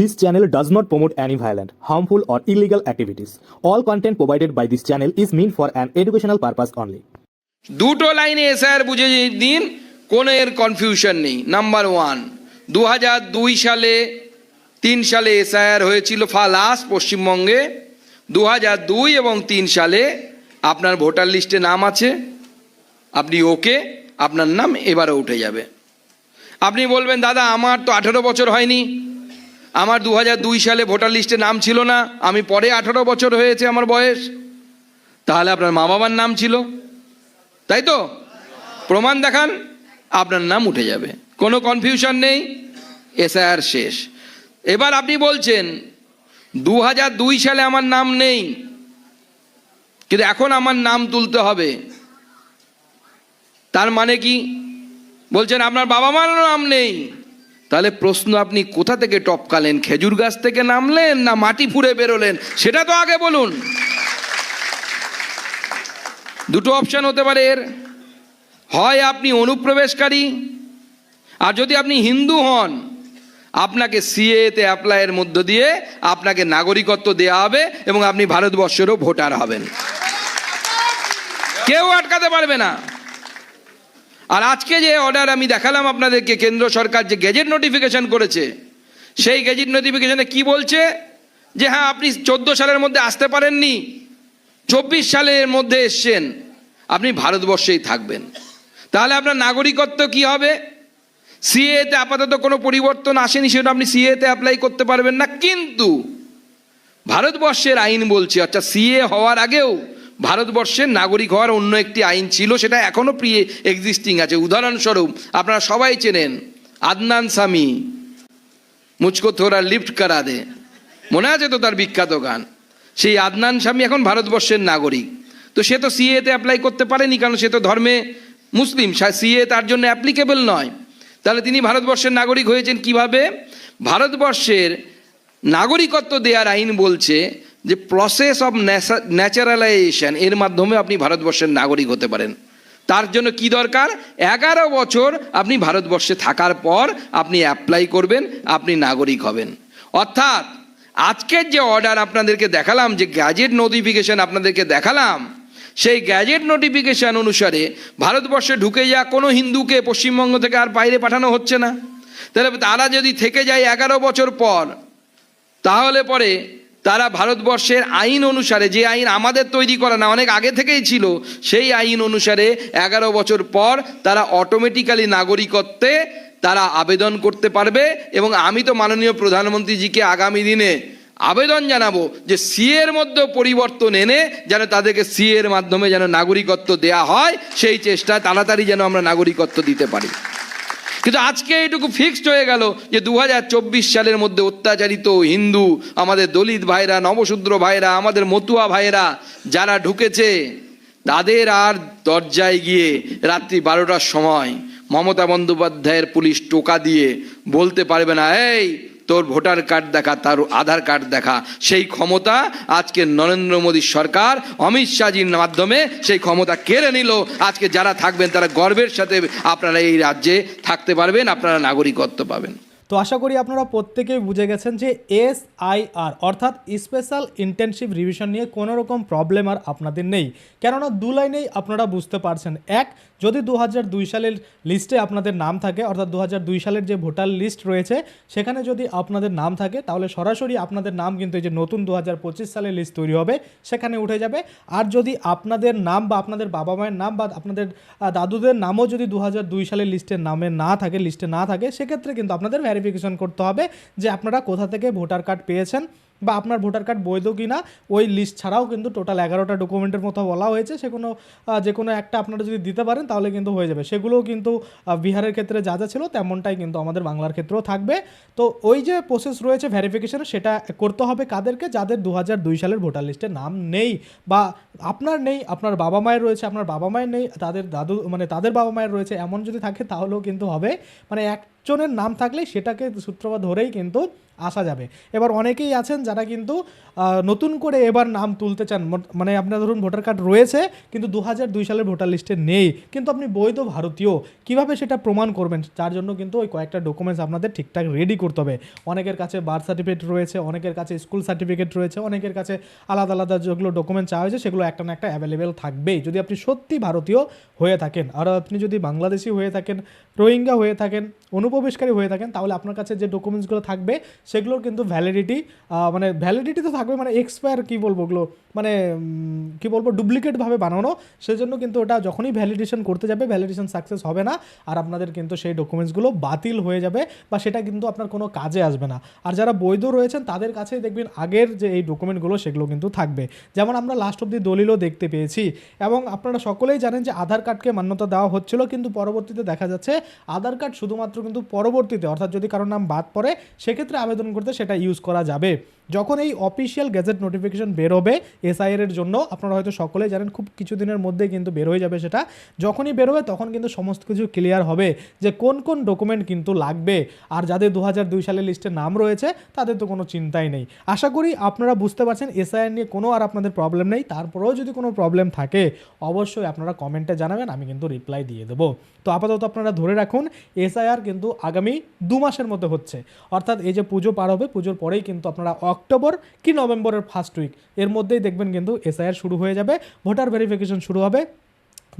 This channel does not promote any violent, harmful, or illegal activities. All content provided by this channel is meant for an educational purpose only. দুটো লাইনে SIR বুঝে দিন কোনো এর confusion নেই। Number one দু দুই সালে তিন সালে এসআইআর হয়েছিল ফালাস পশ্চিমবঙ্গে। দু দুই এবং তিন সালে আপনার ভোটার লিস্টে নাম আছে। আপনি ওকে আপনার নাম এবারে উঠে যাবে। আপনি বলবেন দাদা আমার তো আঠেরো বছর হয়নি। আমার দু হাজার দুই সালে ভোটার লিস্টে নাম ছিল না, আমি পরে আঠেরো বছর হয়েছে আমার বয়স। তাহলে আপনার মা বাবার নাম ছিল? তাই তো? প্রমাণ দেখান, আপনার নাম উঠে যাবে। কোনো কনফিউশন নেই এসআইআর শেষ। এবার আপনি বলছেন দু হাজার দুই সালে আমার নাম নেই, কিন্তু এখন আমার নাম তুলতে হবে। তার মানে কি? বলছেন, আপনার বাবা মার নাম নেই। তাহলে প্রশ্ন আপনি কোথা থেকে টপকালেন? খেজুর গাছ থেকে নামলেন না মাটি ফুঁড়ে বেরোলেন? সেটা তো আগে বলুন। দুটো অপশান হতে পারে এর। হয় আপনি অনুপ্রবেশকারী, আর যদি আপনি হিন্দু হন, আপনাকে সিএতে অ্যাপ্লাইয়ের মধ্য দিয়ে আপনাকে নাগরিকত্ব দেওয়া হবে এবং আপনি ভারতবর্ষেরও ভোটার হবেন। কেউ আটকাতে পারবে না। আর আজকে যে অর্ডার আমি দেখালাম আপনাদেরকে, কেন্দ্র সরকার যে গেজেট নোটিফিকেশন করেছে, সেই গেজেট নোটিফিকেশনে কি বলছে? যে হ্যাঁ আপনি চোদ্দ সালের মধ্যে আসতে পারেননি, চব্বিশ সালের মধ্যে এসছেন, আপনি ভারতবর্ষেই থাকবেন। তাহলে আপনার নাগরিকত্ব কি হবে? সিএতে আপাতত কোনো পরিবর্তন আসেনি সেটা আপনি সিএতে অ্যাপ্লাই করতে পারবেন না। কিন্তু ভারতবর্ষের আইন বলছে, অর্থাৎ সিএ হওয়ার আগেও ভারতবর্ষের নাগরিক হওয়ার অন্য একটি আইন ছিল, সেটা এখনও প্রি এক্সিস্টিং আছে। উদাহরণস্বরূপ, আপনারা সবাই চেনেন, আদনান স্বামী মুচকো থোড়া লিফট করা দে। মনে আছে তো তার বিখ্যাত গান? সেই আদনান স্বামী এখন ভারতবর্ষের নাগরিক। তো সে তো সিএতে অ্যাপ্লাই করতে পারেনি, কারণ সে তো ধর্মে মুসলিম সিএ তার জন্য অ্যাপ্লিকেবল নয়। তাহলে তিনি ভারতবর্ষের নাগরিক হয়েছেন কীভাবে? ভারতবর্ষের নাগরিকত্ব দেওয়ার আইন বলছে যে প্রসেস অফ ন্যাচারালাইজেশন এর মাধ্যমে আপনি ভারতবর্ষের নাগরিক হতে পারেন। তার জন্য কি দরকার? এগারো বছর আপনি ভারতবর্ষে থাকার পর আপনি অ্যাপ্লাই করবেন, আপনি নাগরিক হবেন। অর্থাৎ, আজকের যে অর্ডার আপনাদেরকে দেখালাম, যে গ্যাজেট নোটিফিকেশন আপনাদেরকে দেখালাম, সেই গ্যাজেট নোটিফিকেশন অনুসারে ভারতবর্ষে ঢুকে যাওয়া কোনো হিন্দুকে পশ্চিমবঙ্গ থেকে আর বাইরে পাঠানো হচ্ছে না। তাহলে তারা যদি থেকে যায় এগারো বছর পর, তাহলে পরে তারা ভারতবর্ষের আইন অনুসারে, যে আইন আমাদের তৈরি করা না, অনেক আগে থেকেই ছিল, সেই আইন অনুসারে এগারো বছর পর তারা অটোমেটিক্যালি নাগরিকত্বে তারা আবেদন করতে পারবে এবং আমি তো মাননীয় প্রধানমন্ত্রীজিকে আগামী দিনে আবেদন জানাব যে সিএর মধ্যে পরিবর্তন এনে যেন তাদেরকে সিএর মাধ্যমে যেন নাগরিকত্ব দেয়া হয়, সেই চেষ্টায় তাড়াতাড়ি যেন আমরা নাগরিকত্ব দিতে পারি। কিন্তু আজকে এইটুকু ফিক্সড হয়ে গেল যে দু হাজার চব্বিশ সালের মধ্যে অত্যাচারিত হিন্দু, আমাদের দলিত ভাইরা, নবশূদ্র ভাইরা, আমাদের মতুয়া ভাইরা যারা ঢুকেছে, তাদের আর দরজায় গিয়ে রাত্রি বারোটার সময় মমতা বন্দ্যোপাধ্যায়ের পুলিশ টোকা দিয়ে বলতে পারবে না, এই তোর ভোটার কার্ড দেখা, তার আধার কার্ড দেখা। সেই ক্ষমতা আজকে নরেন্দ্র মোদীর সরকার অমিত শাহজির মাধ্যমে সেই ক্ষমতা কেড়ে নিল। আজকে যারা থাকবেন, তারা গর্বের সাথে আপনারা এই রাজ্যে থাকতে পারবেন, আপনারা নাগরিকত্ব পাবেন। তো আশা করি আপনারা প্রত্যেকেই বুঝে গেছেন যে এস আই আর অর্থাৎ স্পেশাল ইন্টেনসিভ রিভিশন নিয়ে কোনো রকম প্রবলেম আর আপনাদের নেই। কেননা দু লাইনেই আপনারা বুঝতে পারছেন। এক, যদি দু সালের লিস্টে আপনাদের নাম থাকে, অর্থাৎ দু সালের যে ভোটার লিস্ট রয়েছে, সেখানে যদি আপনাদের নাম থাকে, তাহলে সরাসরি আপনাদের নাম কিন্তু এই যে নতুন দু হাজার পঁচিশ সালের লিস্ট তৈরি হবে, সেখানে উঠে যাবে। আর যদি আপনাদের নাম বা আপনাদের বাবা মায়ের নাম বা আপনাদের দাদুদের নামও যদি দু সালের লিস্টের নামে না থাকে লিস্টে না থাকে, সেক্ষেত্রে কিন্তু আপনাদের ভ্যারিফিকেশন করতে হবে যে আপনারা কোথা থেকে ভোটার কার্ড পেয়েছেন বা আপনার ভোটার কার্ড বৈধ কি না ওই লিস্ট ছাড়াও কিন্তু টোটাল এগারোটা ডকুমেন্টের মতো বলা হয়েছে। সে কোনো যে কোনো একটা আপনারা যদি দিতে পারেন তাহলে কিন্তু হয়ে যাবে। সেগুলোও কিন্তু বিহারের ক্ষেত্রে যা যা ছিল তেমনটাই কিন্তু আমাদের বাংলার ক্ষেত্রেও থাকবে। তো ওই যে প্রসেস রয়েছে ভ্যারিফিকেশনের সেটা করতে হবে কাদেরকে যাদের দু সালের ভোটার লিস্টে নাম নেই বা আপনার নেই, আপনার বাবা মায়ের রয়েছে, আপনার বাবা মায়ের নেই, তাদের দাদু মানে তাদের বাবা মায়ের রয়েছে, এমন যদি থাকে তাহলেও কিন্তু হবে। মানে একজনের নাম থাকলে সেটাকে সূত্রপাত ধরেই কিন্তু আসা যাবে। এবার অনেকেই আছেন যারা কিন্তু নতুন করে এবার নাম তুলতে চান। মানে আপনার ধরুন ভোটার কার্ড রয়েছে, কিন্তু দু হাজার দুই সালের ভোটার লিস্টে নেই। কিন্তু আপনি বৈধ ভারতীয়, কীভাবে সেটা প্রমাণ করবেন? তার জন্য কিন্তু ওই কয়েকটা ডকুমেন্টস আপনাদের ঠিকঠাক রেডি করতে হবে। অনেকের কাছে বার্থ সার্টিফিকেট রয়েছে, অনেকের কাছে স্কুল সার্টিফিকেট রয়েছে, অনেকের কাছে আলাদা আলাদা যেগুলো ডকুমেন্ট চাওয়া হয়েছে, সেগুলো একটা না একটা অ্যাভেলেবেল থাকবেই। যদি আপনি সত্যি ভারতীয় হয়ে থাকেন, আর আপনি যদি বাংলাদেশি হয়ে থাকেন, রোহিঙ্গা হয়ে থাকেন অনুপ্রবেশকারী হয়ে থাকেন, তাহলে আপনার কাছে যে ডকুমেন্টসগুলো থাকবে, সেগুলোর কিন্তু ভ্যালিডিটি মানে ভ্যালিডিটি তো থাকবে মানে এক্সপায়ার কী বলব ওগুলো? মানে কি বলব ডুপ্লিকেটভাবে বানানো। সেজন্য কিন্তু ওটা যখনই ভ্যালিডেশন করতে যাবে ভ্যালিডেশন সাকসেস হবে না। আর আপনাদের কিন্তু সেই ডকুমেন্টসগুলো বাতিল হয়ে যাবে বা সেটা কিন্তু আপনার কোনো কাজে আসবে না। আর যারা বৈধ রয়েছেন, তাদের কাছে দেখবেন আগের যে এই ডকুমেন্টগুলো সেগুলো কিন্তু থাকবে। যেমন আমরা লাস্ট অব্দি দলিলও দেখতে পেয়েছি। এবং আপনারা সকলেই জানেন যে আধার কার্ডকে মান্যতা দেওয়া হচ্ছিল, কিন্তু পরবর্তীতে দেখা যাচ্ছে আধার কার্ড শুধুমাত্র কিন্তু পরবর্তীতে, অর্থাৎ যদি কারোর নাম বাদ পড়ে, সেক্ষেত্রে আবেদন করতে সেটা ইউজ করা যাবে। যখন এই অফিসিয়াল গ্যাজেট নোটিফিকেশন বের হবে এসআইআর এর জন্য আপনারা হয়তো সকলেই জানেন, খুব কিছুদিনের মধ্যেই কিন্তু বের হয়ে যাবে সেটা। যখনই বের হবে তখন কিন্তু সমস্ত কিছু ক্লিয়ার হবে যে কোন কোন ডকুমেন্ট কিন্তু লাগবে। আর যাদের দু দুই সালের লিস্টে নাম রয়েছে, তাদের তো কোনো চিন্তাই নেই। আশা করি আপনারা বুঝতে পারছেন, এসআইআর নিয়ে কোনো আর আপনাদের প্রবলেম নেই। তারপরেও যদি কোনো প্রবলেম থাকে, অবশ্যই আপনারা কমেন্টে জানাবেন, আমি কিন্তু রিপ্লাই দিয়ে দেবো। তো আপাতত আপনারা ধরে রাখুন, এসআইআর কিন্তু আগামী দু মাসের মধ্যে হচ্ছে। অর্থাৎ এই যে পুজো পার হবে, পুজোর পরেই কিন্তু আপনারা অক্টোবর কি নভেম্বরের ফার্স্ট উইক এর মধ্যেই দেখবেন কিন্তু এসআইআর শুরু হয়ে যাবে ভোটার ভেরিফিকেশন শুরু হবে।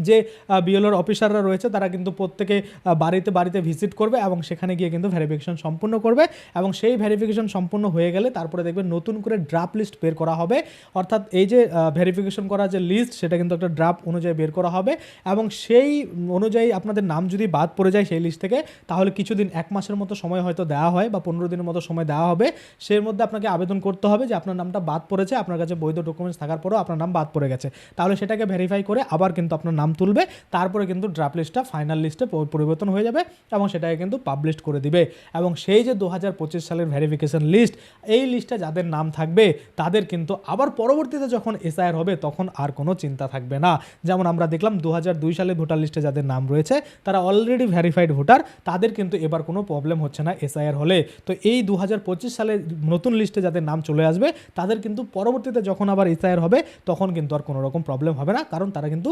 যে বিএলওর অফিসাররা রয়েছে, তারা কিন্তু প্রত্যেকে বাড়িতে বাড়িতে ভিজিট করবে এবং সেখানে গিয়ে কিন্তু ভেরিফিকেশন সম্পূর্ণ করবে এবং সেই ভেরিফিকেশন সম্পূর্ণ হয়ে গেলে তারপরে দেখবেন নতুন করে ড্রাফট লিস্ট বের করা হবে। অর্থাৎ এই যে ভেরিফিকেশন করা যে লিস্ট সেটা কিন্তু একটা ড্রাফট অনুযায়ী বের করা হবে এবং সেই অনুযায়ী আপনাদের নাম যদি বাদ পড়ে যায় সেই লিস্ট থেকে, তাহলে কিছুদিন, এক মাসের মতো সময় হয়তো দেওয়া হয় বা পনেরো দিনের মতো সময় দেওয়া হবে। সেই মধ্যে আপনাকে আবেদন করতে হবে যে, আপনার নামটা বাদ পড়েছে, আপনার কাছে বৈধ ডকুমেন্টস থাকার পরেও আপনার নাম বাদ পড়ে গেছে। তাহলে সেটাকে ভেরিফাই করে আবার কিন্তু আপনার নাম তুলবে, তারপরে কিন্তু ড্রাফট লিস্টটা ফাইনাল লিস্টে পরিবর্তন হয়ে যাবে এবং সেটাকে কিন্তু পাবলিশ করে দিবে। এবং সেই যে দু হাজার পঁচিশ সালের ভেরিফিকেশন লিস্ট এই লিস্টে যাদের নাম থাকবে, তাদের কিন্তু আবার পরবর্তীতে যখন এসআইআর হবে, তখন আর কোনো চিন্তা থাকবে না। যেমন আমরা দেখলাম দু সালে ভোটার লিস্টে যাদের নাম রয়েছে, তারা অলরেডি ভেরিফাইড ভোটার তাদের কিন্তু এবার কোনো প্রবলেম হচ্ছে না এসআইআর হলে। তো এই দু হাজার পঁচিশ সালে নতুন লিস্টে যাদের নাম চলে আসবে, তাদের কিন্তু পরবর্তীতে যখন আবার এসআইআর হবে, তখন কিন্তু আর কোনো রকম প্রবলেম হবে না, কারণ তারা কিন্তু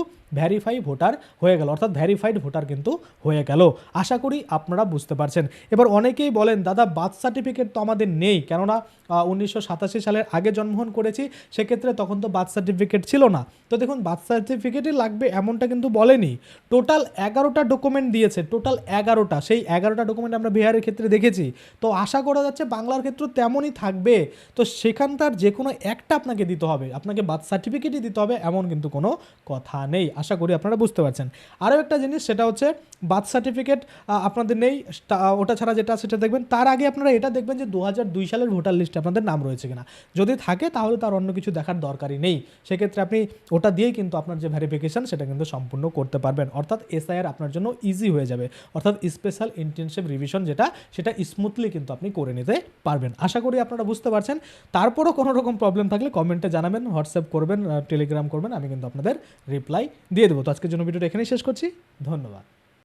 ভেরিফাই ভোটার হয়ে গেল, অর্থাৎ ভেরিফাইড ভোটার কিন্তু হয়ে গেল। আশা করি আপনারা বুঝতে পারছেন। এবার অনেকেই বলেন, দাদা, বার্থ সার্টিফিকেট তো আমাদের নেই। কেননা উনিশশো সাতাশি সালের আগে জন্মগ্রহণ করেছি, সেক্ষেত্রে তখন তো বার্থ সার্টিফিকেট ছিল না। তো দেখুন, বার্থ সার্টিফিকেটই লাগবে এমনটা কিন্তু বলেনি। টোটাল এগারোটা ডকুমেন্ট দিয়েছে, টোটাল এগারোটা। সেই এগারোটা ডকুমেন্ট আমরা বিহারের ক্ষেত্রে দেখেছি। তো আশা করা যাচ্ছে বাংলার ক্ষেত্রে তেমনই থাকবে। তো সেখানকার যে কোনো একটা আপনাকে দিতে হবে। আপনাকে বার্থ সার্টিফিকেটই দিতে হবে, এমন কিন্তু কোনো কথা নেই। আশা করি আপনারা বুঝতে পারছেন। আরও একটা জিনিস সেটা হচ্ছে বার্থ সার্টিফিকেট আপনাদের নেই ওটা ছাড়া যেটা সেটা দেখবেন। তার আগে আপনারা এটা দেখবেন যে দু সালের ভোটার লিস্টে আপনাদের নাম রয়েছে কিনা। যদি থাকে তাহলে তার অন্য কিছু দেখার দরকারই নেই। সেক্ষেত্রে আপনি ওটা দিয়েই কিন্তু আপনার যে ভেরিফিকেশন সেটা কিন্তু সম্পূর্ণ করতে পারবেন। অর্থাৎ এসআইআর আপনার জন্য ইজি হয়ে যাবে। অর্থাৎ স্পেশাল ইন্টেনসিভ রিভিশন যেটা, সেটা স্মুথলি কিন্তু আপনি করে নিতে পারবেন। আশা করি আপনারা বুঝতে পারছেন। তারপরও কোনো রকম প্রবলেম থাকলে কমেন্টে জানাবেন হোয়াটসঅ্যাপ করবেন টেলিগ্রাম করবেন, আমি কিন্তু আপনাদের রিপ্লাই দিয়ে দেবো। তো আজকের জন্য ভিডিওটা এখানেই শেষ করছি। ধন্যবাদ।